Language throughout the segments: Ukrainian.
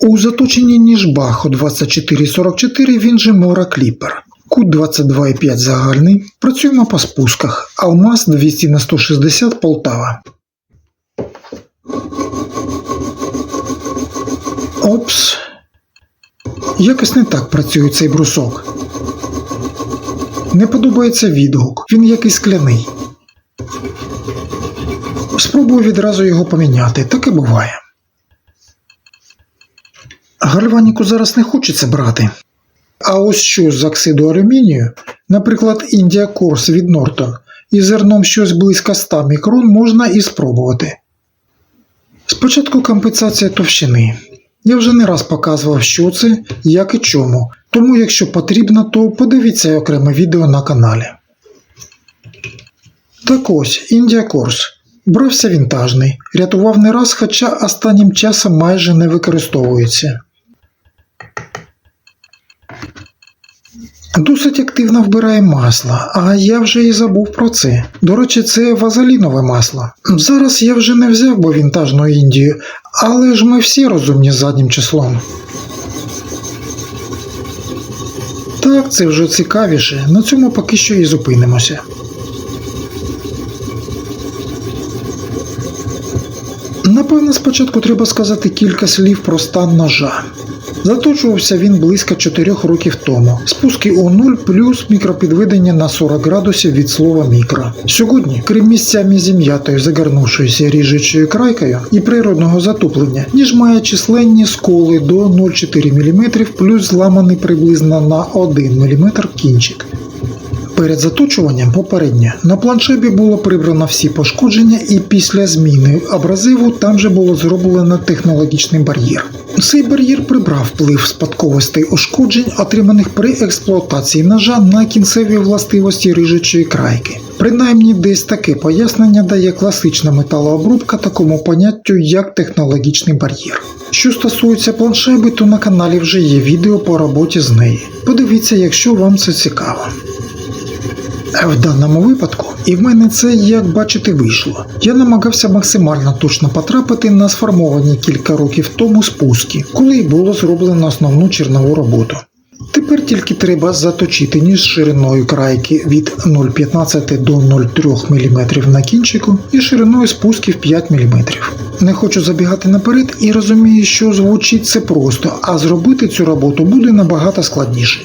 У заточенні ніж Бахо 2444 він же Мора Кліпер. Кут 22,5 загальний. Працюємо по спусках. Алмаз 200 на 160 Полтава. Опс. Якось не так працює цей брусок. Не подобається відгук, він якийсь скляний. Спробую відразу його поміняти, так і буває. Гальваніку зараз не хочеться брати. А ось що з оксиду алюмінію, наприклад, India Course від Norton, із зерном щось близько 100 мікрон можна і спробувати. Спочатку компенсація товщини. Я вже не раз показував, що це, як і чому, тому якщо потрібно, то подивіться окреме відео на каналі. Так ось, India Course. Брався вінтажний, рятував не раз, хоча останнім часом майже не використовується. Досить активно вбирає масло, а я вже і забув про це. До речі, це вазелінове масло. Зараз я вже не взяв би вінтажну Індію, але ж ми всі розумні з заднім числом. Так, це вже цікавіше, на цьому поки що і зупинимося. Напевно, спочатку треба сказати кілька слів про стан ножа. Заточувався він близько 4 років тому. Спуски у 0 плюс мікропідведення на 40 градусів від слова мікро. Сьогодні, крім місцями зім'ятою загорнувшоюся ріжучою крайкою і природного затоплення, ніж має численні сколи до 0,4 мм плюс зламаний приблизно на 1 мм кінчик. Перед заточуванням попередньо на планшебі було прибрано всі пошкодження, і після зміни абразиву там же було зроблено технологічний бар'єр. Цей бар'єр прибрав вплив спадковостей ушкоджень, отриманих при експлуатації ножа на кінцеві властивості рижучої крайки. Принаймні десь таке пояснення дає класична металообробка такому поняттю, як технологічний бар'єр. Що стосується планшеби, то на каналі вже є відео по роботі з нею. Подивіться, якщо вам це цікаво. В даному випадку, і в мене це, як бачите, вийшло. Я намагався максимально точно потрапити на сформовані кілька років тому спуски, коли й було зроблено основну чернову роботу. Тепер тільки треба заточити ніж шириною крайки від 0,15 до 0,3 мм на кінчику і шириною спусків 5 мм. Не хочу забігати наперед і розумію, що звучить це просто, а зробити цю роботу буде набагато складніше.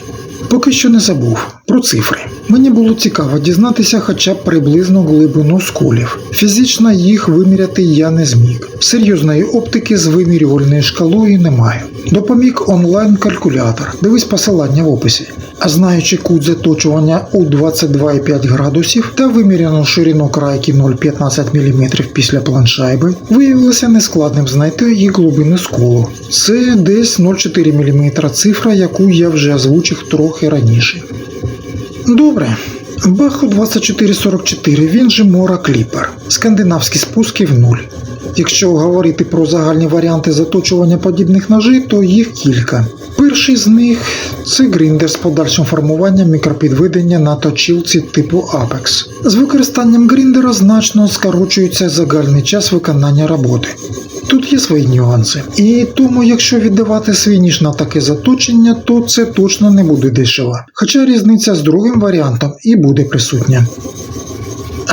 Поки що не забув про цифри. Мені було цікаво дізнатися хоча б приблизну глибину сколів. Фізично їх виміряти я не зміг. Серйозної оптики з вимірювальною шкалою немає. Допоміг онлайн-калькулятор. Дивись посилання в описі. Знаючи кут заточування у 22,5 градусів та виміряну ширину крайки 0,15 мм після планшайби, виявилося нескладним знайти її глибину сколу. Це десь 0,4 мм цифра, яку я вже озвучив трохи раніше. Добре. Баху 2444, він же Мора Кліпер. Скандинавські спуски в нуль. Якщо говорити про загальні варіанти заточування подібних ножів, то їх кілька. Перший з них це гріндер з подальшим формуванням мікропідведення на точілці типу Apex. З використанням гріндера значно скорочується загальний час виконання роботи. Тут є свої нюанси. І тому, якщо віддавати свій ніж на таке заточення, то це точно не буде дешево. Хоча різниця з другим варіантом і буде присутня.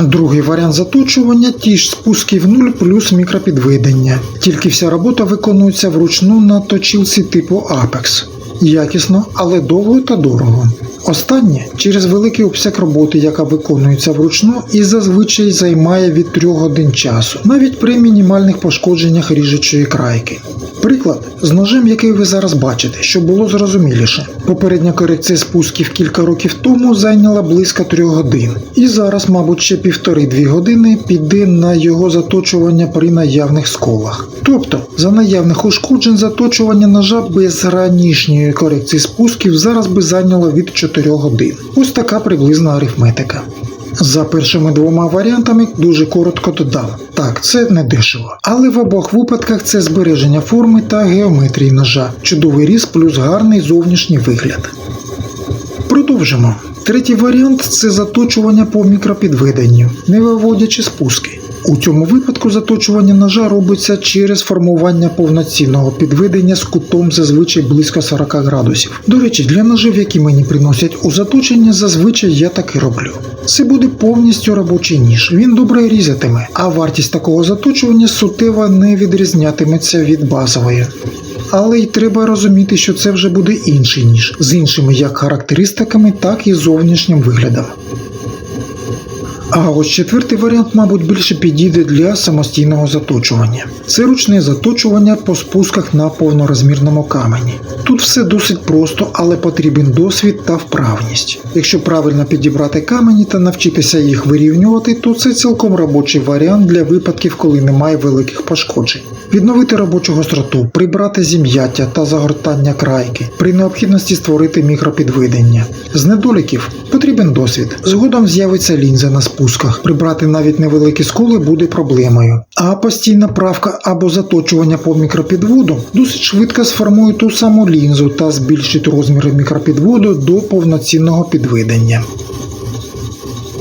Другий варіант заточування ті ж спуски в нуль плюс мікропідведення, тільки вся робота виконується вручну на точілці типу Apex. Якісно, але довго та дорого. Останнє через великий обсяг роботи, яка виконується вручну, і зазвичай займає від 3 годин часу, навіть при мінімальних пошкодженнях ріжучої крайки. Приклад з ножем, який ви зараз бачите, щоб було зрозуміліше. Попередня корекція спусків кілька років тому зайняла близько 3 годин, і зараз, мабуть, ще півтори-дві години піде на його заточування при наявних сколах. Тобто, за наявних ушкоджень заточування ножа без ранішньої корекції спусків зараз би зайняло від 4 годин. Ось така приблизна арифметика. За першими двома варіантами дуже коротко додам. Так, це не дешево. Але в обох випадках це збереження форми та геометрії ножа, чудовий різ плюс гарний зовнішній вигляд. Продовжимо. Третій варіант це заточування по мікропідведенню, не виводячи спуски. У цьому випадку заточування ножа робиться через формування повноцінного підведення з кутом зазвичай близько 40 градусів. До речі, для ножів, які мені приносять у заточення, зазвичай я так і роблю. Це буде повністю робочий ніж. Він добре різатиме, а вартість такого заточування суттєво не відрізнятиметься від базової. Але й треба розуміти, що це вже буде інший ніж з іншими як характеристиками, так і зовнішнім виглядом. А ось четвертий варіант, мабуть, більше підійде для самостійного заточування. Це ручне заточування по спусках на повнорозмірному камені. Тут все досить просто, але потрібен досвід та вправність. Якщо правильно підібрати камені та навчитися їх вирівнювати, то це цілком робочий варіант для випадків, коли немає великих пошкоджень. Відновити робочу гостроту, прибрати зім'яття та загортання крайки, при необхідності створити мікропідведення. З недоліків потрібен досвід. Згодом з'явиться лінза на спусках. Прибрати навіть невеликі сколи буде проблемою. А постійна правка або заточування по мікропідводу досить швидко сформує ту саму лінзу та збільшить розміри мікропідводу до повноцінного підведення.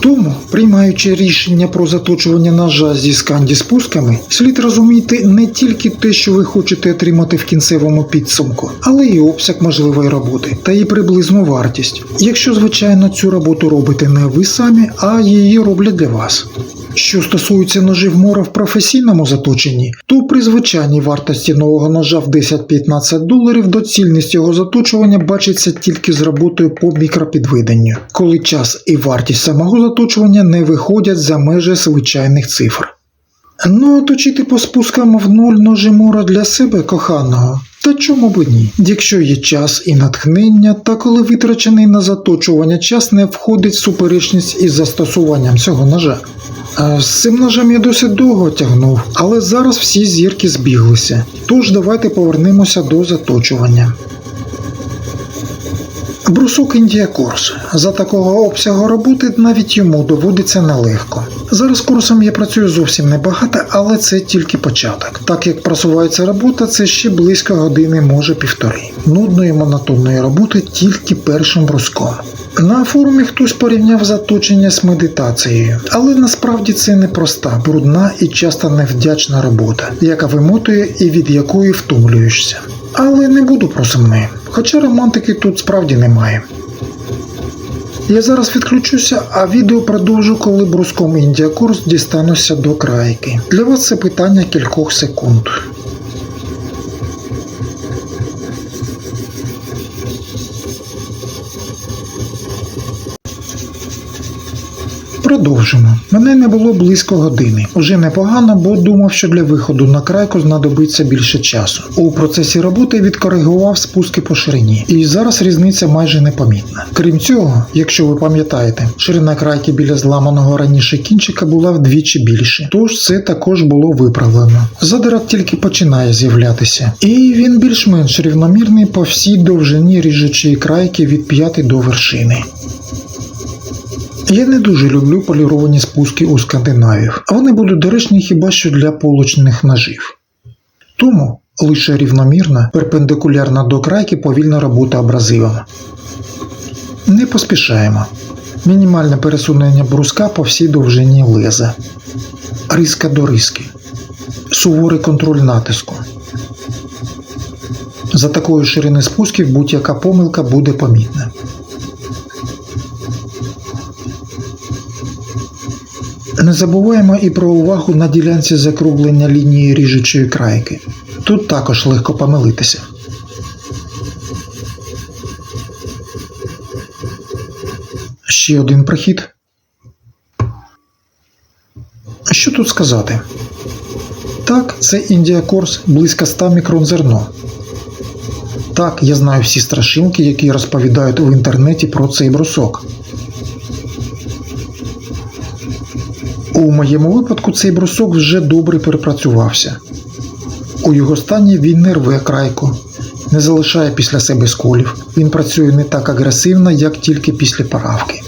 Тому, приймаючи рішення про заточування ножа зі сканді спусками, слід розуміти не тільки те, що ви хочете отримати в кінцевому підсумку, але й обсяг можливої роботи та її приблизну вартість. Якщо, звичайно, цю роботу робите не ви самі, а її роблять для вас. Що стосується ножів мора в професійному заточенні, то при звичайній вартості нового ножа в 10-15 доларів доцільність його заточування бачиться тільки з роботою по мікропідведенню, коли час і вартість самого заточування не виходять за межі звичайних цифр. Ну, а точити по спускам в нуль ножі мора для себе коханого. Та чому б ні? Якщо є час і натхнення, та коли витрачений на заточування час не входить в суперечність із застосуванням цього ножа. З цим ножем я досить довго тягнув, але зараз всі зірки збіглися. Тож давайте повернемося до заточування. Брусок Індія Корс. За такого обсягу роботи навіть йому доводиться нелегко. Зараз курсом я працюю зовсім небагато, але це тільки початок. Так як просувається робота, це ще близько години, може півтори. Нудної монотонної роботи тільки першим бруском. На форумі хтось порівняв заточення з медитацією, але насправді це не проста, брудна і часто невдячна робота, яка вимотує і від якої втомлюєшся. Але не буду про сумне, хоча романтики тут справді немає. Я зараз відключуся, а відео продовжу, коли бруском індіакурс дістануся до крайки. Для вас це питання кількох секунд. Продовжимо. Мене не було близько години. Уже непогано, бо думав, що для виходу на крайку знадобиться більше часу. У процесі роботи відкоригував спуски по ширині, і зараз різниця майже непомітна. Крім цього, якщо ви пам'ятаєте, ширина крайки біля зламаного раніше кінчика була вдвічі більше, тож це також було виправлено. Задирак тільки починає з'являтися, і він більш-менш рівномірний по всій довжині ріжучої крайки від п'яти до вершини. Я не дуже люблю поліровані спуски у скандинавів. Вони будуть доречні хіба що для полочних ножів. Тому лише рівномірна, перпендикулярна до крайки повільна робота абразивом. Не поспішаємо. Мінімальне пересунення бруска по всій довжині леза. Риска до риски. Суворий контроль натиску. За такої ширини спусків будь-яка помилка буде помітна. Не забуваємо і про увагу на ділянці закруглення лінії ріжучої крайки. Тут також легко помилитися. Ще один прохід. Що тут сказати? Так, це Course близько 100 мікрон зерно. Так, я знаю всі страшилки, які розповідають в інтернеті про цей брусок. У моєму випадку цей брусок вже добре перепрацювався. У його стані він не рве крайку, не залишає після себе сколів. Він працює не так агресивно, як тільки після поравки.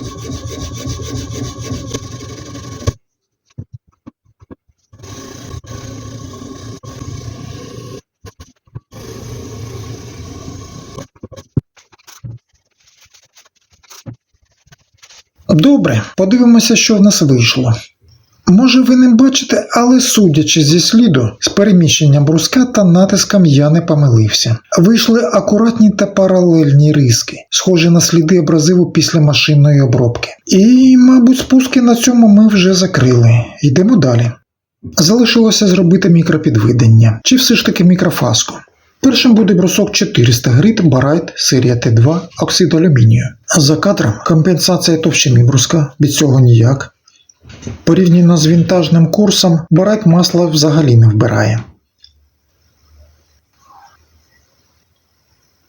Добре, подивимося, що в нас вийшло. Може, ви не бачите, але судячи зі сліду, з переміщенням бруска та натиском я не помилився. Вийшли акуратні та паралельні риски, схожі на сліди абразиву після машинної обробки. І, мабуть, спуски на цьому ми вже закрили. Йдемо далі. Залишилося зробити мікропідведення, чи все ж таки мікрофаску. Першим буде брусок 400 грит Барайт серія Т2 оксид алюмінію. За кадром компенсація товщини бруска, від цього ніяк. Порівняно з вінтажним курсом, Барайт масла взагалі не вбирає.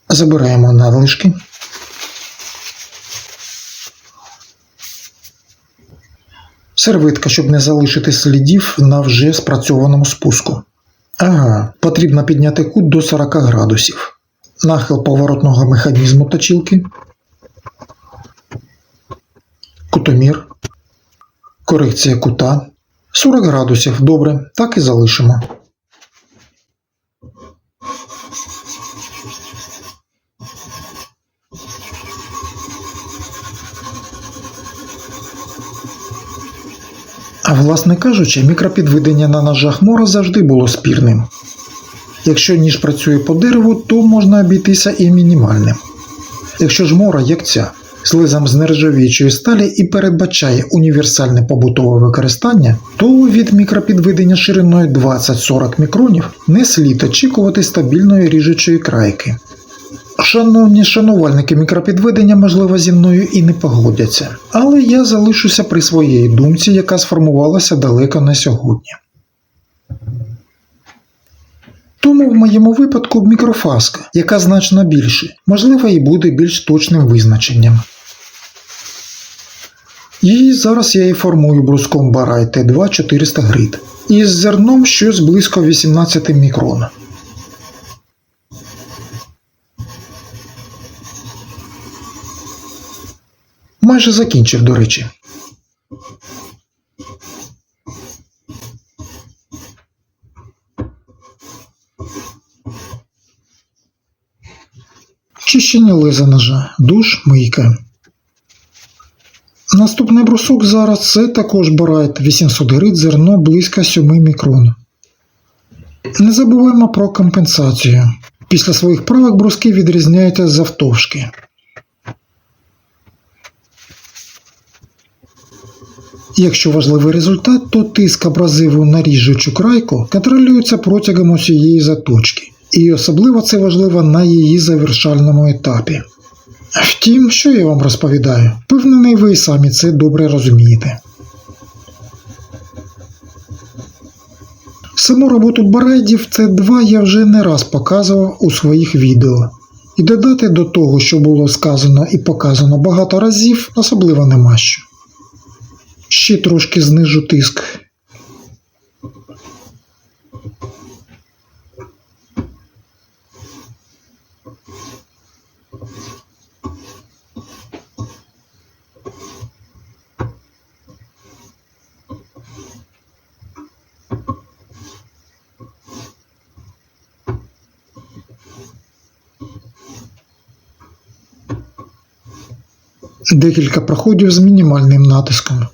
Забираємо надлишки. Сервитка, щоб не залишити слідів на вже спрацьованому спуску. Ага, потрібно підняти кут до 40 градусів. Нахил поворотного механізму точилки. Кутомір. Корекція кута. 40 градусів. Добре, так і залишимо. А власне кажучи, мікропідведення на ножах мора завжди було спірним. Якщо ніж працює по дереву, то можна обійтися і мінімальним. Якщо ж мора, як ця, з з нержавіючої сталі і передбачає універсальне побутове використання, то від мікропідведення шириною 20-40 мікронів не слід очікувати стабільної ріжучої крайки. Шановні шанувальники мікропідведення, можливо, зі мною і не погодяться, але я залишуся при своїй думці, яка сформувалася далеко не сьогодні. Тому в моєму випадку мікрофаска, яка значно більше, можливо, і буде більш точним визначенням. І зараз я і формую бруском Барай Т2 400 грит із зерном щось близько 18 мікрон. Майже закінчив, до речі. Чищення леза ножа, душ, мийка. Наступний брусок зараз це також барайт 800 грит зерно близько 7 мікрон. Не забуваємо про компенсацію. Після своїх правок бруски відрізняються завтовшки. Якщо важливий результат, то тиск абразиву на ріжучу крайку контролюється протягом усієї заточки, і особливо це важливо на її завершальному етапі. Втім, що я вам розповідаю, впевнений, ви і самі це добре розумієте. Саму роботу барайдів Т2 я вже не раз показував у своїх відео. І додати до того, що було сказано і показано багато разів, особливо нема що. Ще трошки знижу тиск. Декілька проходів з мінімальним натиском.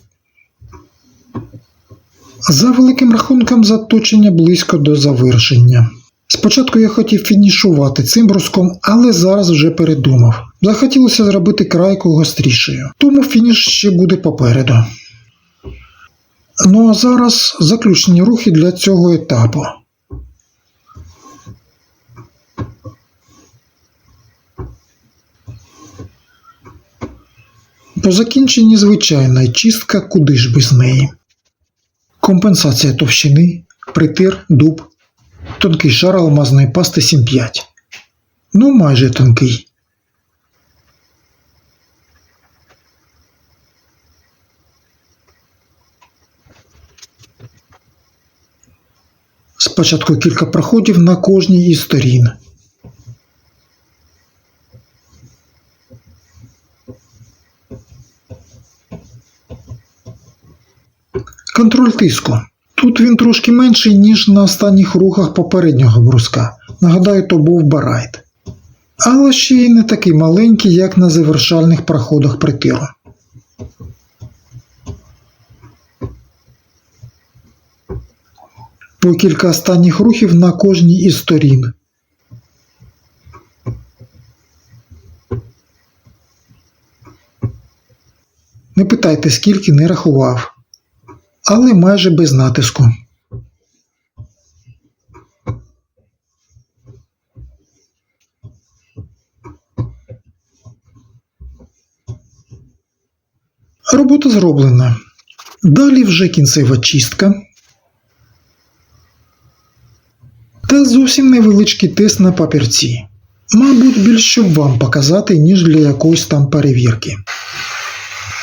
За великим рахунком заточення близько до завершення. Спочатку я хотів фінішувати цим бруском, але зараз вже передумав. Захотілося зробити крайку гострішою, тому фініш ще буде попереду. Ну а зараз заключні рухи для цього етапу. По закінченні звичайна чистка, куди ж без неї. Компенсація товщини, притир, дуб, тонкий шар алмазної пасти 7,5. Ну, майже тонкий. Спочатку кілька проходів на кожній із сторін. Контроль тиску. Тут він трошки менший, ніж на останніх рухах попереднього бруска. Нагадаю, то був барайт. Але ще й не такий маленький, як на завершальних проходах притиру. по кілька останніх рухів на кожній із сторін. Не питайте, скільки не рахував, але майже без натиску. Робота зроблена. Далі вже кінцева чистка. Та зовсім невеличкий тест на папірці. Мабуть, більш щоб вам показати, ніж для якоїсь там перевірки.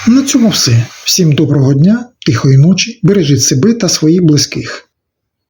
На цьому все. Всім доброго дня, тихої ночі, бережіть себе та своїх близьких.